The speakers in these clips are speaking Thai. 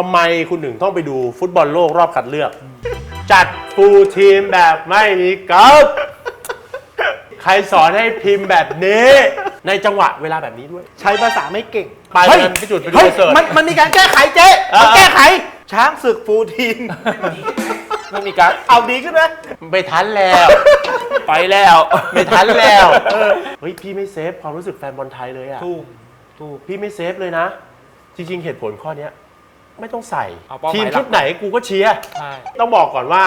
ทำไมคุณถึงต้องไปดูฟุตบอลโลกรอบคัดเลือก จัดฟูลทีมแบบไม่มีกอล์ฟใครสอนให้พิมพ์แบบนี้ ในจังหวะเวลาแบบนี้ด้วย ใช้ภาษาไม่เก่งไปเฮ้ยกันพี่จุดไปดูเฮ้ยเสิร์ช มันมันมีการแก้ไขเจ๊เออ มันแก้ไข ช้างศึกฟูลทีม ไม่มีการดเอาดีขึ้นไหมไม่ทันแล้ว ไปแล้ว ไม่ทันแล้วเฮ้ยพี่ไม่เซฟความรู้สึกแฟนบอลไทยเลยอะถูก ถูก พี่ไม่เซฟเลยนะ จริง ๆ เหตุผลข้อเนี้ย ไม่ต้องใส่ เอาเป้าหมายทีมหลักชุดไหนกูก็เชียร์ ใช่ ต้องบอกก่อนว่า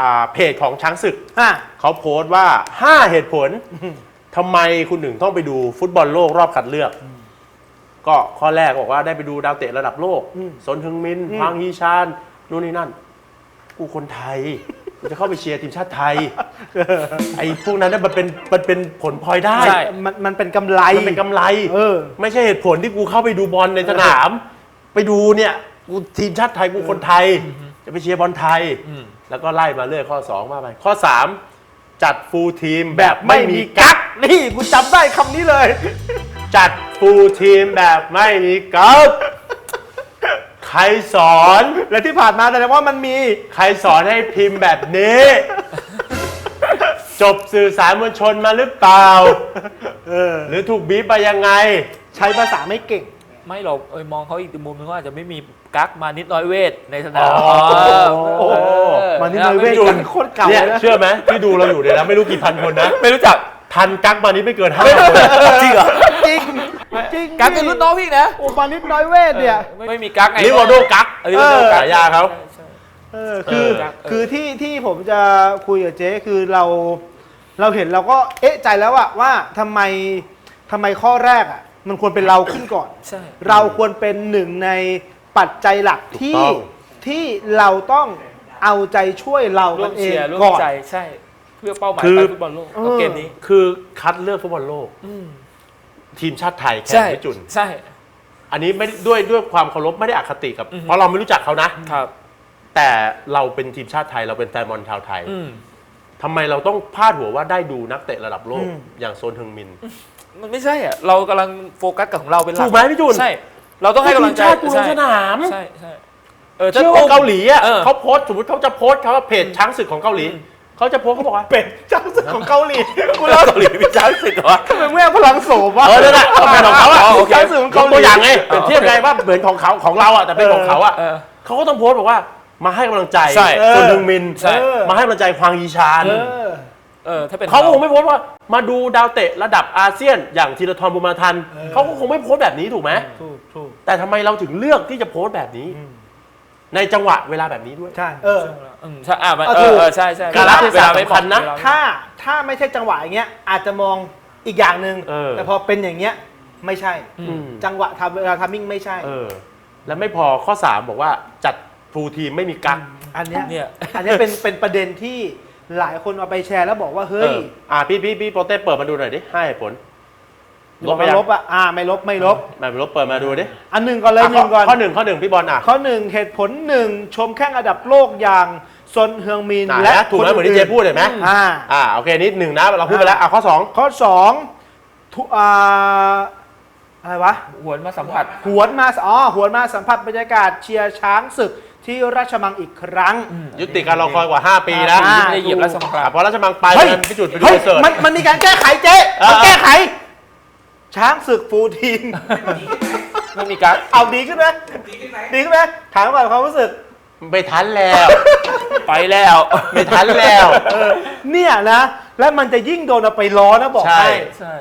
อ่าเพจของช้างศึก อะ เขาโพสต์ว่า 5 เหตุผลทำไมคุณถึงต้องไปดูฟุตบอลโลกรอบคัดเลือก ก็ข้อแรกบอกว่าได้ไปดูดาวเตะระดับโลก อืมซนฮึงมินอืมพางฮีชานนู่นนี่นั่น กูคนไทย กูจะเข้าไปเชียร์ทีมชาติไทย ไอ้พวกนั้นน่ะมันเป็นมันเป็นผลพลอยได้ ใช่ มันมันเป็นกำไรมันเป็นกำไร เออ ไม่ใช่เหตุผลที่กูเข้าไปดูบอลในสนาม ไปดูเนี่ยกูทีมชาติไทยกูคนไทย จะไปเชียร์บอลไทยอืมแล้วก็ไล่มาเรื่อยข้อ2มาไปข้อ 3 จัดฟูลทีมแบแบบบไม่ไม่มีมีกั๊กนี่กูจำได้คำนี้เลย จัดฟูลทีมแบบไม่มีกั๊กใครสอนและที่ผ่านมาแสดงว่ามันมีใครสอนให้พิมพ์แบบนี้ จบสื่อสารมวลชนมาหรือเปล่าเออหรือถูกบีบไปยังไง ใช้ภาษาไม่เก่ง ไม่หรอกเอยมองเขาอีกมุมนึงเขาอาจจะไม่มีกั๊กมานิดน้อยเวทในสนามอ๋อเออโอ้โห เออมานิดน้อยเวทไม่กันโคตรเก่าเนี่ยเลยนะ เชื่อไหมที่ดูเราอยู่เนี่ยนะไม่รู้กี่พันคนนะ ไม่รู้จัก ทันกั๊กมานี้ไม่เกินห้าคนจริงเหรอจริงจริงกั๊กเป็นรุ่นน้องพี่นะโอ้มานิดน้อยเวทเนี่ย ไม่ไม่มีกั๊กไงลิโวโดกั๊กเออลิโวโดกั๊กฉายาเขาใช่เออคือเออ คือที่ที่ผมจะคุยกับเจ๊คือเราเราเห็นเราก็เอ๊ะใจแล้วอะว่าทำไมทำไมข้อแรกอะ มันควรเป็นเราขึ้นก่อน ใช่ เราควรเป็นหนึ่งในปัจจัยหลักที่ถูกต้อง ที่เราต้องเอาใจช่วยเราร่กัวมนเอเชีงยร์ร่วมก่อน ใจใช่ เพื่อเป้าหมายคือไปฟุตบอลโลกเออกับเกมนี้คือคัดเลือกฟุตบอลโลก อืมทีมชาติไทยแข่ใช่งไม่จุน ใช่ อันนี้ไม่ด้วยด้วยความเคารพไม่ได้อคติกับ อือฮึ เพราะเราไม่รู้จักเขานะ ครับ แต่เราเป็นทีมชาติไทยเราเป็นแฟนบอลชาวไทยอืม ทำไมเราต้องพาดหัวว่าได้ดูนักเตะระดับโลก อืม อย่างโซนฮึงมิน มันไม่ใช่อะเรากำลังโฟกัสกับของเราเป็นหลักถูกไหมพี่จุน ใช่ เราต้องให้กำลังใจทีมชาติกูลงสนาม ใช่ใช่เออถ้เชื่อว่าตุ้มเกาหลีอะเออเขาโพสต์สมมติเขาจะโพสต์เขาว่าเพจช้างศึกของเกาหลีอืม เขาจะโพสต์เขาบอกว่าเป็นเจ้าศึกของเกาหลีกูเกาเล่าหลีมีช้างศึกเหรอ ทำไมแม่พลังโสมวะ เออนั่นแหละก็เป็นของเขาอะอ๋อโอเคเจ้าศึกของเขาเกาหลีตัวอย่างไงเปรียบเทียบไงว่าเหมือนของเขาของเราอะแต่เป็นของเขาอะเออ เขาก็ต้องโพสต์บอกว่ามาให้กำลังใจใช่โซนฮึงมินใช่เออมาให้กำลังใจควางยีชาน เออ เออถ้าเป็นเขาก็คงไม่โพสต์ว่ามาดูดาวเตะระดับอาเซียนอย่างธีรทรบุญมาทันเออ เขาก็คงไม่โพสต์แบบนี้ถูกไหมถูกถูกแต่ทำไมเราถึงเลือกที่จะโพสต์แบบนี้ อืมในจังหวะเวลาแบบนี้ด้วย ใช่เอออืมใช่อะมันเอาเอถูอกเออใช่ใช่กาลเทศะวลไม่สำคัญนะ เวลาไม่ถ้าถ้าไม่ใช่จังหวะอย่างเงี้ย อาจจะมองอีกอย่างหนึ่งเออ แต่พอเป็นอย่างเงี้ยไม่ใช่ อือืมมจังหวะทำเวลาทามมิ่งไม่ใช่ เออ แล้วไม่พอข้อ 3 บอกว่าจัดฟูลทีมไม่มีกั๊กอันเนี้ยเนี่ย อันเนี้ยเป็นเป็นประเด็นที่ หลายคนเอาไปแชร์แล้วบอกว่าเอเฮ้ยออ่าพี่พี่พี่โปรเต้เปิดมาดูหน่อยดิให้เหตุผลบอกไปไม่ยังลบอะอ่าไม่ลบไม่ลบ ไม่ลบเปิดมาดูดิอันหนึ่งก่อนเลยอะหนึ่งก่อน ข้อหนึ่งข้อหนึ่งพี่บอลอะข้อหนึ่งเหตุผลหนึ่งชมแข้งอันดับโลกอย่างซนเฮืองมินไหนและนะถูกไหมคเหมือนที่เจพูดเห็นไหมอ่า อ่าโอเคนิดหนึ่งนะเราพูดไปแล้วอะข้อ2ข้อสองทุอ่าอะไรวะ หวนมาสัมผัส หวนมาอ๋อหวนมาสัมผัสบรรยากาศเชียร์ช้างศึก ที่ราชมังอีกครั้ง ยุติการรอคอยกว่า 5 ปีนะอ่า ไม่ได้เหยียบราชมังคลาอะพอราชมังไปเฮ้ยกันพี่จุดไปดูเฮ้ยเสิร์ชมันมันมีการแก้ไขเจ๊เออ มันแก้ไข ช้างศึกฟูลทีมไม่มีกั๊กเอาดีขึ้นไหมดีขึ้นไหมดีขึ้นไหมถามก่อนความรู้สึก ไม่ทันแล้ว ไปแล้ว ไม่ทันแล้วเออเนี่ยนะ แล้วมันจะยิ่งโดนเอาไปล้อนะบอกใช่ ให้ ใช่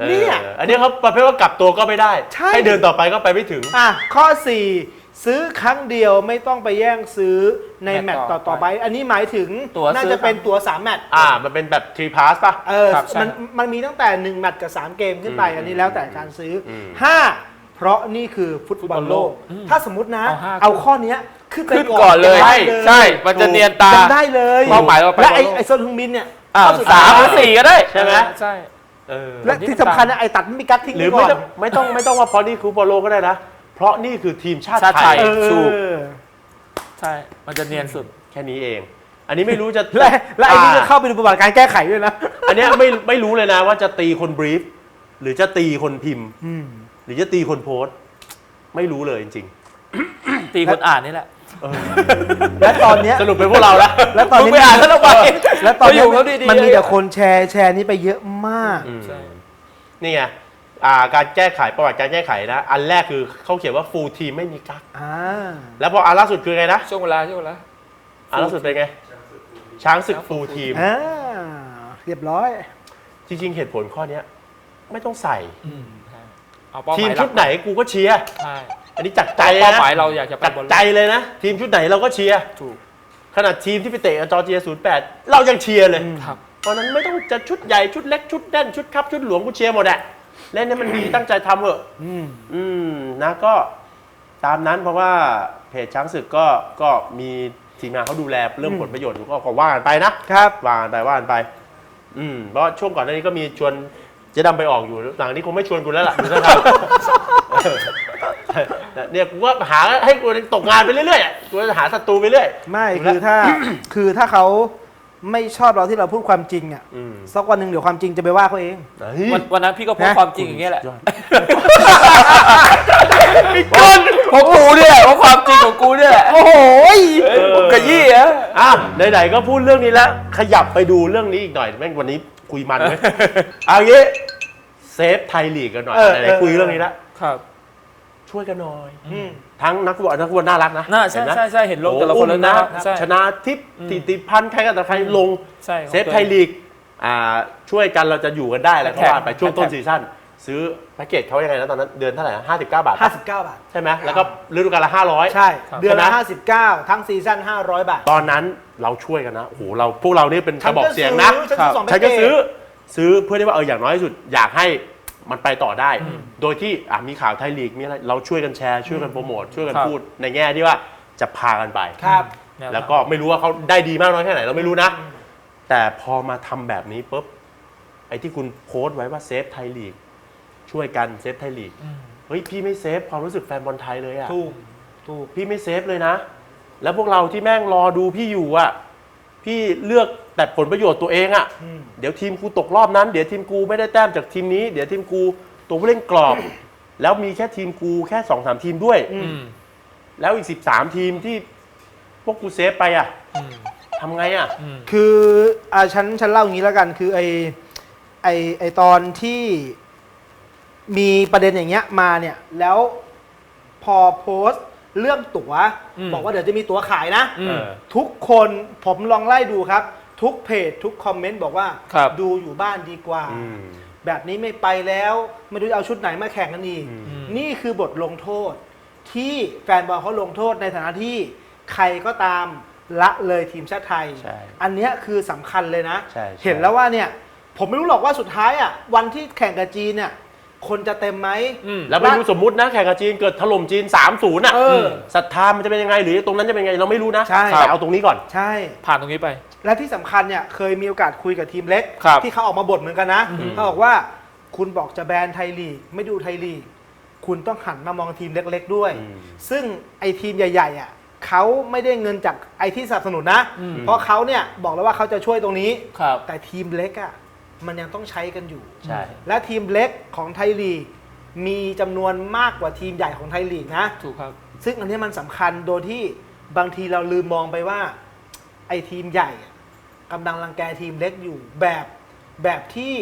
ออเนี่ยอันนี้เขาประเภทว่ากลับตัวก็ไม่ได้ใช่ให้เดินต่อไปก็ไปไม่ถึง อะข้อ 4 ซื้อครั้งเดียวไม่ต้องไปแย่งซื้อในแมตช์ต่อต่อไป อันนี้หมายถึงตั๋วน่าซื้อจะเป็นตั๋ว3แมตช์อ่า มันเป็นแบบทรีพาสป่ะเออครับใช่มันมันมีตั้งแต่ 1 แมตช์กับ 3 เกมขึ้นไปอืมอันนี้แล้วแต่การซื้ออมห้าเพราะนี่คือฟุตบอลโลกอืมถ้าสมมตินะ เอาห้า เอาข้อเนี้ยขึ้นไปขึ้นก่อนเลยงได้ใช่มันจะเนียนตายังได้เลยเป้าหมายเราไปและไอ้บอลโลก ไอ้โซนฮึงมินเนี่ยอ่าเข้สุดสามท้ยหรือสี่ก็ได้ใช่ไหมใช่ เออและที่สำคัญนะไอ้ตัดไม่มีกักทิ้งหรือไว้ไม่ก่อต้อนงไม่ต้องไม่ต้องว่าเพราะนี่คือฟุตบอลโลกก็ได้นะ เพราะนี่คือทีมชาติชาติไทไทยยเอถูกอใช่ มันจะเนียนสุด แค่นี้เอง อันนี้ไม่รู้จะและและไอ้นี่ก็าเข้าไปดูประวัติการแก้ไขด้วยนะอันเนี้ยไม่ไม่รู้เลยนะว่าจะตีคนบรีฟหรือจะตีคนพิมพ์หรือจะตีคนโพสต์ ไม่รู้เลยจริงตีคนอ่านนี่แหละและตอนเนี้ย สรุปเป็นพวกเราแล้วแล้วตอนนี้มึงไปอ่านแล้วทำไมและตอนเขาอยู่นี้เขาดีๆมันมีแต่คนแชร์แชร์นี้ไปเยอะมาก อืม ใช่ นี่ไง อ่าการแก้ไขประวัติการแก้ไขนะ อันแรกคือเขาเขียนว่าฟูลทีมไม่มีกั๊กอ่าแล้วพออันล่าสุดคือไงนะ ช่วงเวลาช่วงเวลา อันล่าสุดเป็นไง ช้างศึกฟูลทีม อ่าเรียบร้อย จริง ๆ เหตุผลข้อเนี้ยไม่ต้องใส่ อืมใช่เอาเป้าหทีมามยชุดไหนกูก็เชียร์ ใช่อันนี้จัดใจเลยเป้านะหมายเราอยากจะไปจัดบอลโลกใจเลยนะ ทีมชุดไหนเราก็เชียร์ ถูกขนาดทีมที่ไปเตะกับจอร์เจีย 08 เรายังเชียร์เลย ครับเพราะฉะนั้นไม่ต้องจะชุดใหญ่ชุดเล็กชุดแน่นชุดครับชุดหลวงกูเชียร์หมดอะ เล่นให้มันดีตั้งใจทำเถอะอืม อืมนะก็ตามนั้นเพราะว่าเพจช้างศึกก็ก็มีทีมงานเขาดูแลเรื่องอืมผลประโยชน์ก็ก็ว่ากันไปนะครับ ว่ากันไปว่ากันไป อืมเพราะช่วงก่อนหน้านี้ก็มีชวนเจ๊ดำไปออกอยู่หลังนี้คงไม่ชวนกูแล้วล่ะดูท่าทางเออแต่เนี่ยกูก็หาให้กูตกงานไปเรื่อยๆอะกูจะหาศัตรูไปเรื่อย ไม่ดูคือแล้วถ้า คือถ้าเขา ไม่ชอบเราที่เราพูดความจริงอะอืม สักวันหนึ่งเดี๋ยวความจริงจะไปว่าเขาเองเฮ้ยวันวันนั้นพี่ก็พูดนะ ความจริงอย่างเงี้ยแหละยอดก้นของกูเนี่ยเพราะความจริงของกูเนี่ยแหละโอ้โหยเอ้ยผมกระยี่อะอ้าวไหนๆก็พูดเรื่องนี้แล้ว ขยับไปดูเรื่องนี้อีกหน่อยแม่งวันนี้คุยมันไหมเอางี้เซฟไทยลีกกันหน่อยเออไหนเออ ๆคุยเรื่องนี้แล้วครับ ช่วยกันหน่อย อืม ทั้งนักฟุตบอลนักฟุตบอลน่ารักนะน่าใช่เห็นไหมใช่ใช่เห็นลงโอ้แต่ละคนแล้วนะนะใช่ ชนะทิพย์อืมติติพันธ์ใครกันแต่ใครลงใช่เซฟไทยลีกอ่าช่วยกันเราจะอยู่กันได้แล้วก็แท็ก ว่าไปช่วงต้นแท็กซีซั่นซื้อแพ็กเกจเขายังไงนะตอนนั้นเดือนเท่าไหร่ห้าสิบเก้าบาท59 บาท ใช่ไหมแล้วก็ฤดูกาลละห้าร้อย ใช่ ครับ เดือนละใช่ไหม59 ทั้งซีซั่น 500 บาทตอนนั้นเราช่วยกันนะโอ้โหเราพวกเรานี่เป็นกระบอกเสียงนะ ฉันซื้อสองฉันก็แพ็คเกจซื้อซื้อเพื่อที่ว่าเอออย่างน้อยที่สุดอยากให้ มันไปต่อได้ โดยที่อะมีข่าวไทยลีกมีอะไรเราช่วยกันแชร์ช่วยกันโปรโมทช่วยกันครับ พูดในแง่ที่ว่าจะพากันไป ครับแนวแล้วก็ไม่รู้ว่าเขาได้ดีมากน้อยแค่ไหนเราไม่รู้นะ แต่พอมาทำแบบนี้ปุ๊บไอ้ที่คุณโพสต์ไว้ว่าเซฟไทยลีกช่วยกันเซฟไทยลีกอืมเฮ้ยพี่ไม่เซฟความรู้สึกแฟนบอลไทยเลยอะ ถูกถูก พี่ไม่เซฟเลยนะ แล้วพวกเราที่แม่งรอดูพี่อยู่อะพี่เลือก แต่ผลประโยชน์ตัวเองอะอืมเดี๋ยวทีมกูตกรอบนั้น เดี๋ยวทีมกูไม่ได้แต้มจากทีมนี้ เดี๋ยวทีมกูตัวผู้เล่นกรอบ แล้วมีแค่ทีมกูแค่สองสามทีมด้วย อือืมแล้วอีกสิบสามทีมที่พวกกูเซฟไปอะอืมทำไงอะอืม คืออ่าฉันฉันเล่าอย่างนี้แล้วกัน คือไอไอไอตอนที่มีประเด็นอย่างเงี้ยมาเนี่ย แล้วพอโพสต์เรื่องตั๋ว อืม บอกว่าเดี๋ยวจะมีตั๋วขายนะ อืมเออทุกคนผมลองไล่ดูครับ ทุกเพจทุกคอมเมนต์บอกว่าครับ ดูอยู่บ้านดีกว่า อืม แบบนี้ไม่ไปแล้วไม่รู้จะเอาชุดไหนมาแข่งกันอีกอืมอืม นี่คือบทลงโทษ ที่แฟนบอลเขาลงโทษในฐานะที่ใครก็ตามละเลยทีมชาติไทย ใช่อันเนี้ยคือสำคัญเลยนะ ใช่ใช่ เห็นแล้วว่าเนี่ย ผมไม่รู้หรอกว่าสุดท้ายอะวันที่แข่งกับจีนเนี่ยคนจะเต็มไหม อืม แล้วไม่รู้สมมุตินะแข่งกับจีนเกิดถล่มจีน 3-0อะเออศรัทธามันจะเป็นยังไง หรือตรงนั้นจะเป็นยังไงเราไม่รู้นะใช่ แต่เอาตรงนี้ก่อน ใช่ ผ่านตรงนี้ไป และที่สำคัญเนี่ยเคยมีโอกาสคุยกับทีมเล็ก ครับที่เขาออกมาบ่นเหมือนกันนะอืม เขาบอกว่าคุณบอกจะแบนไทยลีกไม่ดูไทยลีก คุณต้องหันมามองทีมเล็ก ๆ ด้วย อืม ซึ่งไอทีมใหญ่ๆอะเขาไม่ได้เงินจากไอที่สนับสนุนนะ อืม เพราะเขาเนี่ยบอกแล้วว่าเขาจะช่วยตรงนี้ ครับ แต่ทีมเล็กอะมันยังต้องใช้กันอยู่ ใช่ และทีมเล็กของไทยลีกมีจำนวนมากกว่าทีมใหญ่ของไทยลีกนะ ถูกครับ ซึ่งอันเนี้ยมันสำคัญโดยที่บางทีเราลืมมองไปว่า ไอ้ทีมใหญ่อะกำลังรังแกทีมเล็กอยู่แบบแบบที่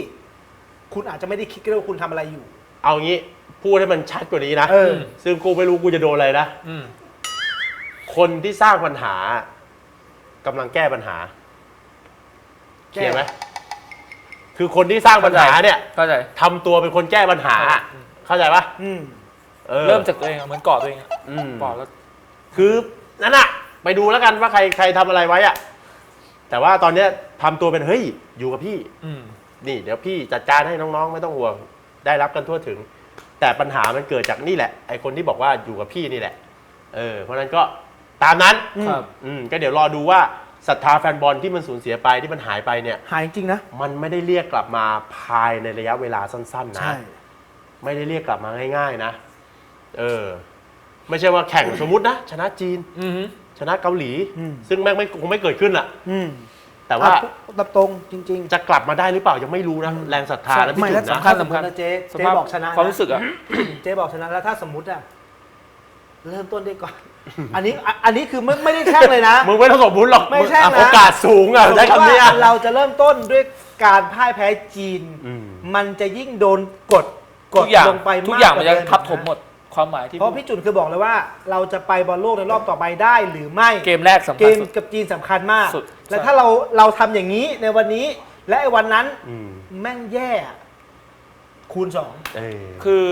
คุณอาจจะไม่ได้คิดก็ได้ว่าคุณทำอะไรอยู่ เอางี้ พูดให้มันชัดกว่านี้นะ เออ ซึ่งกูไม่รู้กูจะโดนอะไรนะ อืมคนที่สร้างปัญหากำลังแก้ปัญหาเคลียร์ไหมคือคนที่สร้างปัญหาเนี่ยเข้าใจ ทำตัวเป็นคนแก้ปัญหาอืมเข้าใจปะอืม ออเริ่มจากตัวเองอะเหมือนเกาะตัวเองอะอืมเกาะแล้ว คือนั่นน่ะ ไปดูแล้วกันว่าใครใครทำอะไรไว้อะแต่ว่าตอนเนี้ยทำตัวเป็นเฮ้ยอยู่กับพี่ อืม นี่เดี๋ยวพี่จัดการให้น้องๆ ไม่ต้องห่วงได้รับกันทั่วถึง แต่ปัญหามันเกิดจากนี่แหละ ไอคนที่บอกว่าอยู่กับพี่นี่แหละ เออ เพราะฉะนั้นก็ตามนั้นครับ อืมก็เดี๋ยวรอดูว่าศรัทธาแฟนบอลที่มันสูญเสียไปที่มันหายไปเนี่ย หายจริงๆนะ มันไม่ได้เรียกกลับมาภายในระยะเวลาสั้นๆนะใช่ไม่ได้เรียกกลับมาง่าย ๆ นะ เออ ไม่ใช่ว่าแข่งสมมุตินะ ชนะจีน อืมชนะเกาหลี อืม ซึ่งแม่งไม่คงไม่เกิดขึ้นอะอืมแต่ว่าอะตับตรงจริงจะกลับมาได้หรือเปล่ายังไม่รู้นะแรงศรัทธาและๆพี่ไม่จุแล้วดนะ สำคัญสำคัญนะเจ๊สเจ๊ภาพบอกชนะนะความรู้สึกอะ เจ๊บอกชนะแล้วถ้าสมมติอะเริ่มต้นได้ก่อน อันนี้อะอันนี้คือไม่ไม่ได้แช่งเลยนะ มึงไม่ต้องสมบูรณ์หรอกไม่ใช่อะนะโอกาสสูงอะใช้คำเนี้ยว่าเราจะเริ่มต้นด้วยการพ่ายแพ้จีน อืม มันจะยิ่งโดนกดกทุดกอย่างลงไปทุกอย่างมันจะกว่เดิทับถมหมด ความหมายที่เพราะพี่จุนคือบอกเลยว่า เราจะไปบอลโลกในรอบต่อไปได้หรือไม่ เกมแรกสำเกคัญมสุด กับจีนสำคัญมาก สุดและใช่ถ้าเราเราทำอย่างนี้ในวันนี้ และไอ้วันนั้นอืมแม่งแย่อะคูณสองเออ คือ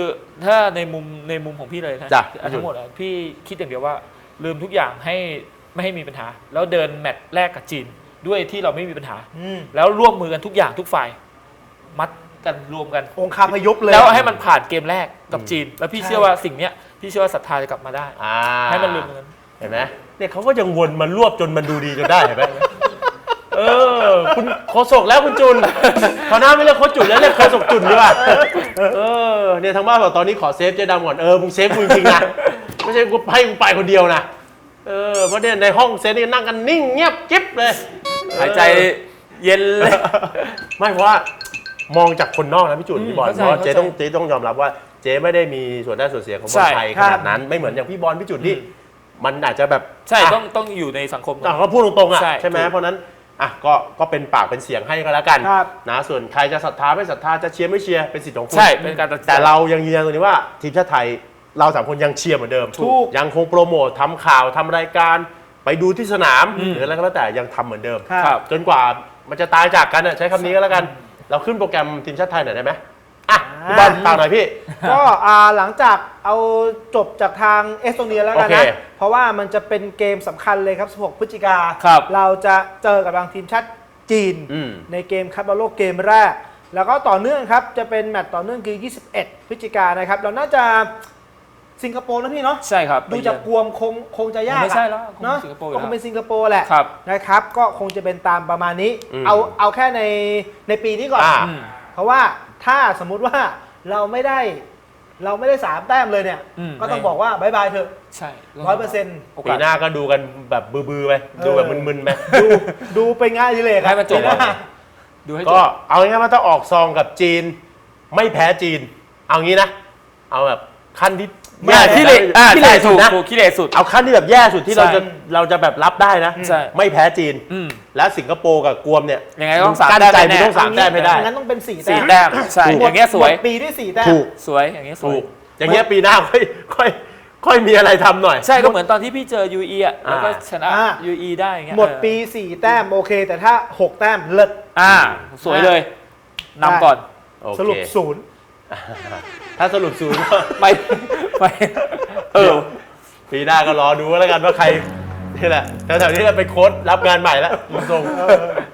ถ้าในมุมในมุมของพี่เลยนะจ้ะ อันทั้งหมดอะพี่คิดอย่างเดียวว่า ลืมทุกอย่างให้ไม่ให้มีปัญหา แล้วเดินแมตช์แรกกับจีน ด้วยที่เราไม่มีปัญหา อืม แล้วร่วมมือกันทุกอย่างทุกฝ่าย มัด กันรวมกัน องคาพยพเลยแล้วให้มันผ่านเกมแรกกับจีน แล้วพี่ใช่เชื่อว่าสิ่งเนี้ยพี่เชื่อว่าศรัทธาจะกลับมาได้ อ่าให้มันลืมกัน เห็นไหมเนี่ยเขาก็ยังวนมันรวบจนมันดูดีจนได้เห็นไหมเออ คุณโคศกแล้วคุณจุนเขาวหน้าไม่เรียกโคชจุนแล้วเรียกโคศกจุนดีกว่าเออเนี่ยทางบ้านบอกตอนนี้ขอเซฟเจ๊ดำก่อนเออมึงเซฟกูจริงๆนะไม่ใช่กูให้กูไปคนเดียวนะเออเพราะเนี่ยในห้องเซฟนี่นั่งกันนิ่งเงียบกิ๊บเลย หายใจเย็นเลย ไม่เพราะว่า มองจากคนนอกนะพี่จุนอืมพี่บอลเข้าใจเพราะว่าเจ๊เข้าใจต้องเจ๊ต้องยอมรับว่าเจ๊ไม่ได้มีส่วนได้ส่วนเสียของบอใช่ลไทยขนาดนั้นไม่เหมือนอย่างพี่บอลพี่จุนที่มันอาจจะแบบใช่ะ ต้องต้องอยู่ในสังคมก่อน อะก็พูดตรงๆอะใช่ใช่ไหมถูก เพราะฉะนั้นอะก็ก็เป็นปากเป็นเสียงให้ก็แล้วกันครับ นะส่วนใครจะศรัทธาไม่ศรัทธาจะเชียร์ไม่เชียร์เป็นสิทธิ์ของคุณใช่เป็นการตัดสินใจ แต่เรายังยืนยันตรงนี้ว่าทีมชาติไทยเราสามคนยังเชียร์เหมือนเดิมถูกยังคงโปรโมททำข่าวทำรายการไปดูที่สนามหรืออะไรก็แล้วแต่ยังทำเหมือนเดิม ครับครับจนกว่ามันจะตายจากกันอะใช้คำนี้ก็แล้วกัน เราขึ้นโปรแกรมทีมชาติไทยหน่อยได้ไหมอะพี่บอลฝากหน่อยพี่ ก็อ่าหลังจากเอาจบจากทางเอสโตเนียแล้วกันโอนะเคเพราะว่ามันจะเป็นเกมสำคัญเลยครับ 16 พฤศจิกา ครับเราจะเจอกับทางทีมชาติจีน อืม ในเกมคัดบอลโลกเกมแรก แล้วก็ต่อเนื่องครับ จะเป็นแมตต์ต่อเนื่องคือ 21 พฤศจิกายนนะครับ เราน่าจะ สิงคโปร์นะพี่เนาะใช่ครับดูจากกวมคงคงจะยากอะไม่ใช่แล้วคงเนาะสิงคโปร์อยู่ก็แล้วคงเป็นสิงคโปร์แหละครับนะครับ ก็คงจะเป็นตามประมาณนี้อืมเอาเอาแค่ในในปีนี้ก่อนอ่าอืมเพราะว่าถ้าสมมุติว่าเราไม่ได้เราไม่ได้สามแต้มเลยเนี่ยอืมก็ต้องบอกว่าบายบายเถอะใช่ร้อยเปอร์เซ็นต์โอปีกาสหน้าก็ดูกันแบบบือๆไปดูแบบมึนๆไปดูดูไปง่ายดีเลยครับให้มันจบปีหน้าดูให้จก็บเอาง่ายๆว่าถ้าออกซองกับจีน ไม่แพ้จีน เอางี้นะ เอาแบบ ขั้นที่ไม่แย่ขี้เหร่อ่าขี้เหใช่ร่สุถูดกนะถูกขี้เหร่สุด เอาขั้นที่แบบแย่สุดที่เราใช่จะเราจะแบบรับได้นะ ใช่ไม่แพ้จีนอืมและสิงคโปร์กับกวมเนี่ยยังไงก็ต้องสามกั้นแต้มใจแน่มึงต้องสามแต้มให้ได้งั้นต้องเป็นสี่แต้สี่มแต้มใช่ถูกอย่างเงี้ยสวยหมดปีด้วยสี่แต้มถูกสวยอย่างเงี้ยสวยถูกอย่างเงี้ยปีหน้าค่อยค่อยค่อยมีอะไรทำหน่อย ใช่ก็เหมือนตอนที่พี่เจอ UE อะแล้วก็อ่าชนะอ่า UE ได้อย่างเงี้ยหมดปีสี่แต้มโอเค แต่ถ้าหกแต้มเลิศอ่า สวยเลยนำก่อนโอเคสรุปศูนย์ ถ้าสรุปศูนย์ก็ไปไปเออปีหน้าก็รอดูแล้วกันว่าใครนี่แหละแถวๆนี้แหละไปโค้ดรับงานใหม่แล้วดูทรง